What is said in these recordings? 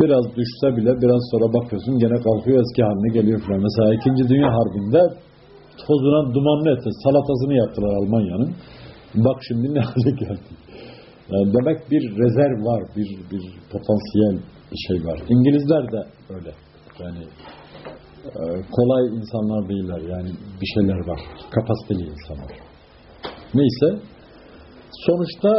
Biraz düşse bile biraz sonra bakıyorsun gene kalkıyor eski haline geliyor falan. Mesela 2. Dünya Harbi'nde tozuna dumanlı etti. Salatasını yaptılar Almanya'nın. Bak şimdi ne hale geldi. Yani demek bir rezerv var, bir, bir potansiyel bir şey var. İngilizler de öyle. Yani e, kolay insanlar değiller. Yani bir şeyler var. Kapasiteli insanlar. Neyse. Sonuçta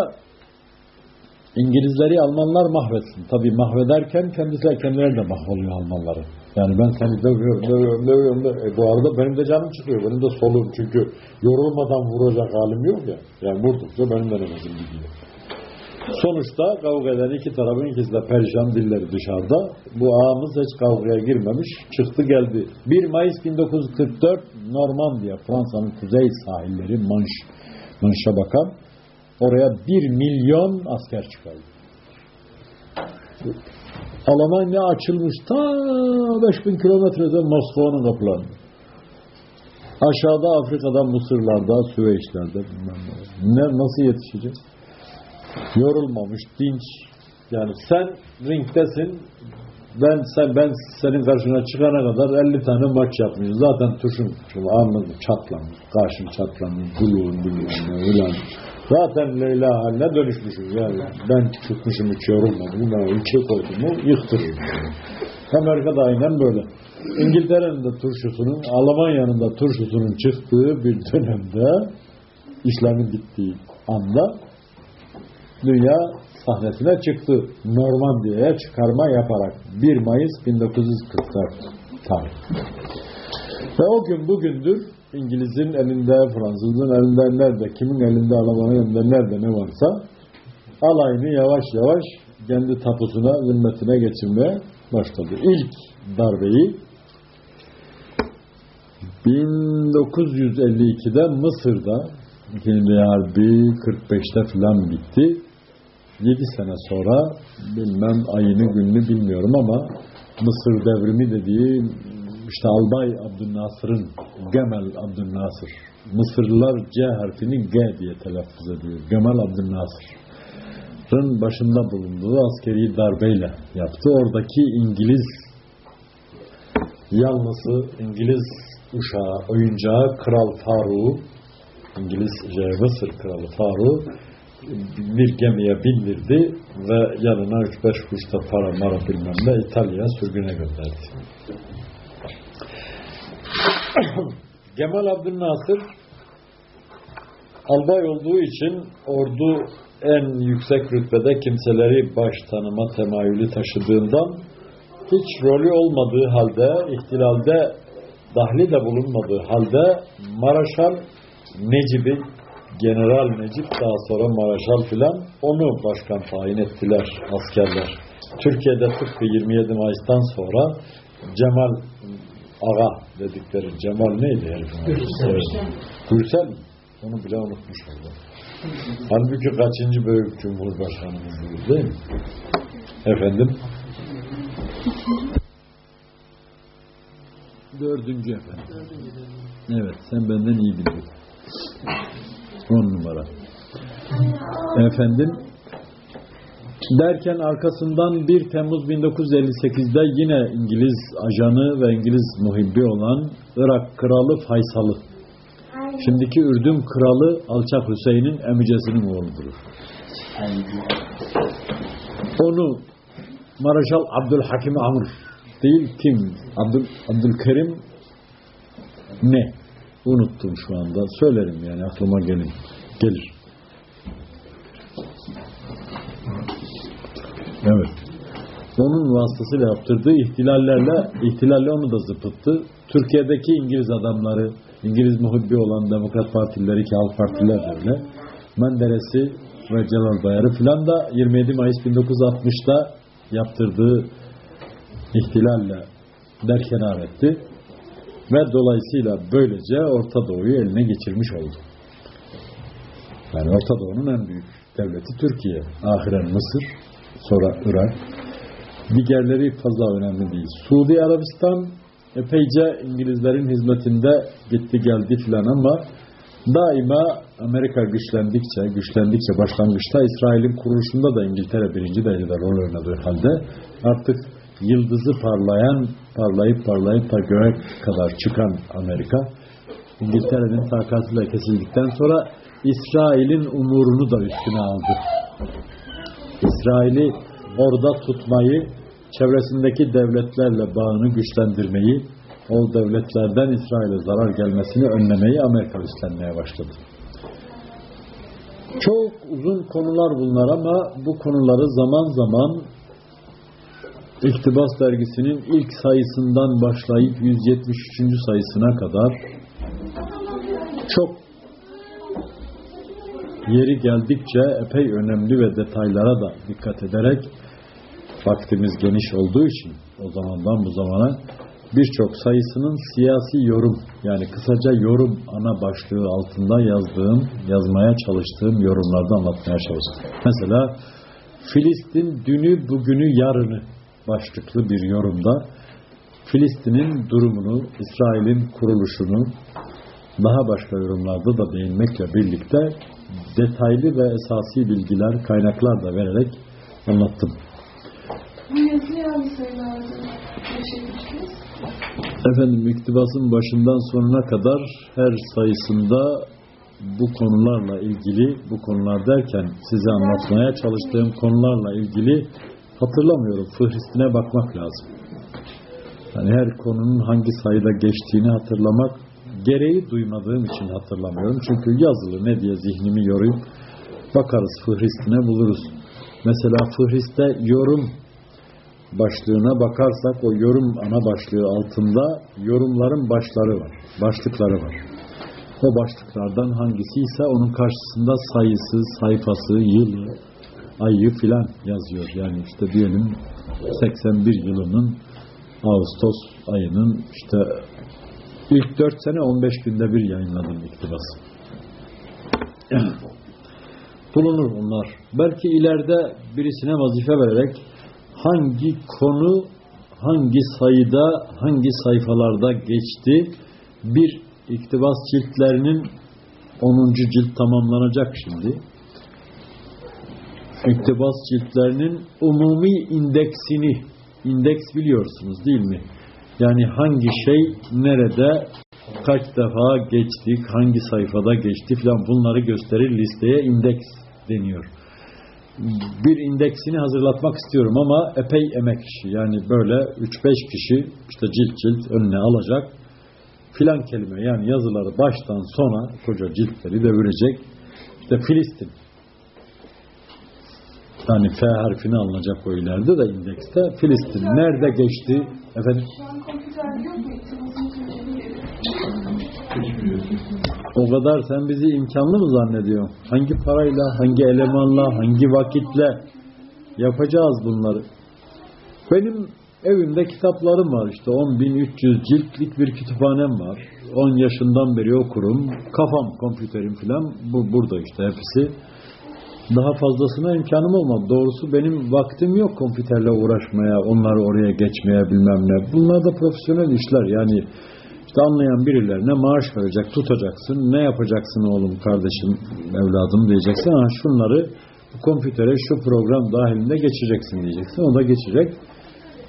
İngilizleri Almanlar mahvetsin. Tabii mahvederken kendisiler kendileri de mahvoluyor Almanları. Yani ben seni dövüyorum, dövüyorum, dövüyorum. E bu arada benim de canım çıkıyor. Benim de soluğum çünkü yorulmadan vuracak halim yok ya. Yani vurdukça benim de nefesim gidiyor. Sonuçta kavga eden iki tarafın ikisi de perişan dilleri dışarıda. Bu ağamız hiç kavgaya girmemiş. Çıktı geldi. 1 Mayıs 1944 Normandiya, Fransa'nın kuzey sahilleri Manş, Manş'a bakan oraya 1 milyon asker çıkardı. Almanya açılmış ta 5000 kilometrede Moskova'nın kapılarında. Aşağıda Afrika'da, Mısırlarda, Süveyşler'de bilmem ne. Nasıl yetişecek? Yorulmamış, dinç. Yani sen ringdesin, ben sen ben senin karşına çıkana kadar 50 tane maç yapmışız. Zaten tuşun anladım çatlamış, karşın çatlamış, guluğun bilmem ne ulan. Zaten Leyla haline dönüşmüşüz yani. Ben çıkmışım hiç yorulmadım. Ben ülke koydum mu yıktırırım. Amerika da aynen böyle. İngiltere'nin de turşusunun, Almanya'nın da turşusunun çıktığı bir dönemde işlemin bittiği anda dünya sahnesine çıktı. Normandiya'ya çıkarma yaparak 1 Mayıs 1944 tarih. Ve o gün bugündür İngiliz'in elinde, Fransız'ın elinde nerede, kimin elinde, Alman'ın elinde nerede ne varsa alayını yavaş yavaş kendi tapusuna, zimmetine geçirmeye başladı. İlk darbeyi 1952'de Mısır'da İkinci Harbi 45'te filan bitti. 7 sene sonra bilmem ayını gününü bilmiyorum ama Mısır devrimi dediği işte Albay Abdülnasır'ın Gemel Abdülnasır Mısırlılar C harfini G diye telaffuz ediyor. Gemel Abdülnasır'ın başında bulunduğu askeri darbeyle yaptı. Oradaki İngiliz yanlısı İngiliz uşağı, oyuncağı Kral Faruk İngiliz Mısır Kralı Faruk bir gemiye bindirdi ve yanına 3-5 kuşta para mara bilmem ne İtalya'ya sürgüne gönderdi. Kemal Abdülnasır albay olduğu için ordu en yüksek rütbede kimseleri baş tanıma temayülü taşıdığından hiç rolü olmadığı halde, ihtilalde dahli de bulunmadığı halde Maraşal Necip'i General Necip daha sonra Maraşal filan onu başkan tayin ettiler askerler. Türkiye'de tıpkı 27 Mayıs'tan sonra Cemal Aga dedikleri Cemal neydi herifin? Gürsel mi? Onu bile unutmuş oldu. Halbuki kaçıncı büyük cumhurbaşkanımız değil mi? Efendim? Dördüncü efendim. Evet, sen benden iyi bildin. On numara. Efendim, derken arkasından 1 Temmuz 1958'de yine İngiliz ajanı ve İngiliz muhibbi olan Irak Kralı Faysal'ı, şimdiki Ürdün Kralı Alçak Hüseyin'in emicesinin oğludur. Onu Maraşal Abdülhakim Amr değil kim? Abdül, Abdülkerim ne? Unuttum şu anda. Söylerim yani aklıma gelin. Gelir. Evet. Onun vasıtasıyla yaptırdığı ihtilallerle ihtilalle onu da zıpıttı. Türkiye'deki İngiliz adamları, İngiliz muhibbi olan Demokrat Partileri ki Halk Partiler öyle. Menderes'i ve Celal Bayar'ı filan da 27 Mayıs 1960'da yaptırdığı ihtilalle derkenar etti. Ve dolayısıyla böylece Orta Doğu'yu eline geçirmiş oldu. Yani Orta Doğu'nun en büyük devleti Türkiye. Ahiren Mısır, sonra Irak. Diğerleri fazla önemli değil. Suudi Arabistan epeyce İngilizlerin hizmetinde gitti geldi filan ama daima Amerika güçlendikçe, güçlendikçe başlangıçta İsrail'in kuruluşunda da İngiltere birinci derecede rol oynadığı halde artık yıldızı parlayan, parlayıp parlayıp da göğe kadar çıkan Amerika, İngiltere'nin takatıyla kesildikten sonra İsrail'in umurunu da üstüne aldı. İsrail'i orada tutmayı, çevresindeki devletlerle bağını güçlendirmeyi, o devletlerden İsrail'e zarar gelmesini önlemeyi Amerika üstlenmeye başladı. Çok uzun konular bunlar ama bu konuları zaman zaman İktibas dergisinin ilk sayısından başlayıp 173. sayısına kadar çok yeri geldikçe epey önemli ve detaylara da dikkat ederek vaktimiz geniş olduğu için o zamandan bu zamana birçok sayısının siyasi yorum yani kısaca yorum ana başlığı altında yazdığım, yazmaya çalıştığım yorumlarda anlatmaya çalıştım. Mesela Filistin dünü, bugünü, yarını başlıklı bir yorumda Filistin'in durumunu, İsrail'in kuruluşunu daha başka yorumlarda da değinmekle birlikte detaylı ve esasi bilgiler, kaynaklar da vererek anlattım. Efendim iktibasın başından sonuna kadar her sayısında bu konularla ilgili, bu konular derken size anlatmaya çalıştığım konularla ilgili hatırlamıyorum. Fıhristine bakmak lazım. Yani her konunun hangi sayıda geçtiğini hatırlamak gereği duymadığım için hatırlamıyorum. Çünkü yazılı ne diye zihnimi yoruyup bakarız Fıhristine buluruz. Mesela Fıhriste yorum başlığına bakarsak o yorum ana başlığı altında yorumların başları var. Başlıkları var. O başlıklardan hangisi ise onun karşısında sayısı, sayfası, yılı, ayı filan yazıyor. Yani işte diyelim 81 yılının Ağustos ayının işte ilk 4 sene 15 günde bir yayınladım iktibası. Bulunur bunlar. Belki ileride birisine vazife vererek hangi konu hangi sayıda hangi sayfalarda geçti bir iktibas ciltlerinin 10. cilt tamamlanacak şimdi iktibas ciltlerinin umumi indeksini indeks biliyorsunuz değil mi? Yani hangi şey nerede kaç defa geçtik, hangi sayfada geçti falan bunları gösterir listeye indeks deniyor. Bir indeksini hazırlatmak istiyorum ama epey emek işi. Yani böyle 3-5 kişi işte cilt cilt önüne alacak filan kelime yani yazıları baştan sona koca ciltleri devirecek. İşte Filistin yani F harfini alınacak o ileride de indekste Filistin nerede geçti efendim o kadar sen bizi imkanlı mı zannediyorsun? Hangi parayla, hangi elemanla, hangi vakitle yapacağız bunları? Benim evimde kitaplarım var işte 10.300 ciltlik bir kütüphanem var. 10 yaşından beri okurum. Kafam, kompüterim filan bu burada işte hepsi. Daha fazlasına imkanım olmadı. Doğrusu benim vaktim yok kompüterle uğraşmaya, onları oraya geçmeye bilmem ne. Bunlar da profesyonel işler yani işte anlayan birilerine maaş verecek, tutacaksın. Ne yapacaksın oğlum, kardeşim, evladım diyeceksin. Ha şunları bu kompütere şu program dahilinde geçeceksin diyeceksin. O da geçecek.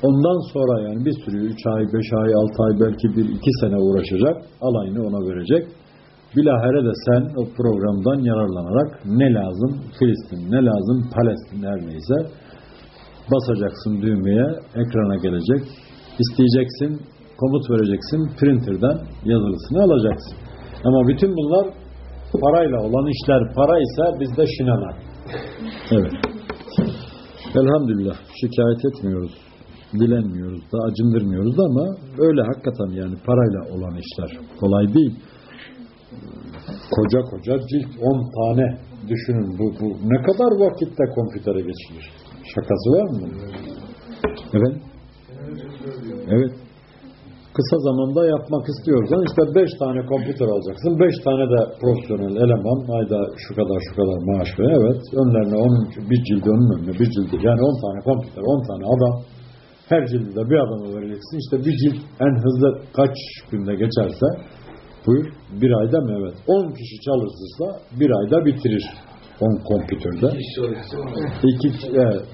Ondan sonra yani bir sürü 3 ay, 5 ay, 6 ay belki bir iki sene uğraşacak. Alayını ona verecek. Bilahare de sen o programdan yararlanarak ne lazım Filistin, ne lazım Palestin her neyse basacaksın düğmeye, ekrana gelecek. İsteyeceksin, komut vereceksin, printerden yazılısını alacaksın. Ama bütün bunlar parayla olan işler. Para ise bizde şinana. Evet. Elhamdülillah şikayet etmiyoruz. Dilenmiyoruz da, acındırmıyoruz da ama öyle hakikaten yani parayla olan işler. Kolay değil koca koca cilt 10 tane. Düşünün bu, bu ne kadar vakitte kompütere geçilir? Şakası var mı? Evet. Evet. Kısa zamanda yapmak istiyorsan işte 5 tane kompüter alacaksın. 5 tane de profesyonel eleman. Ayda şu kadar şu kadar maaş ver. Evet önlerine onun bir cildi onun önüne bir cildi yani 10 tane kompüter 10 tane adam. Her cildi de bir adama vereceksin. İşte bir cilt en hızlı kaç günde geçerse Buyur. Bir ayda mı? Evet. 10 kişi çalışırsa bir ayda bitirir. 10 kompütörde. İki, evet.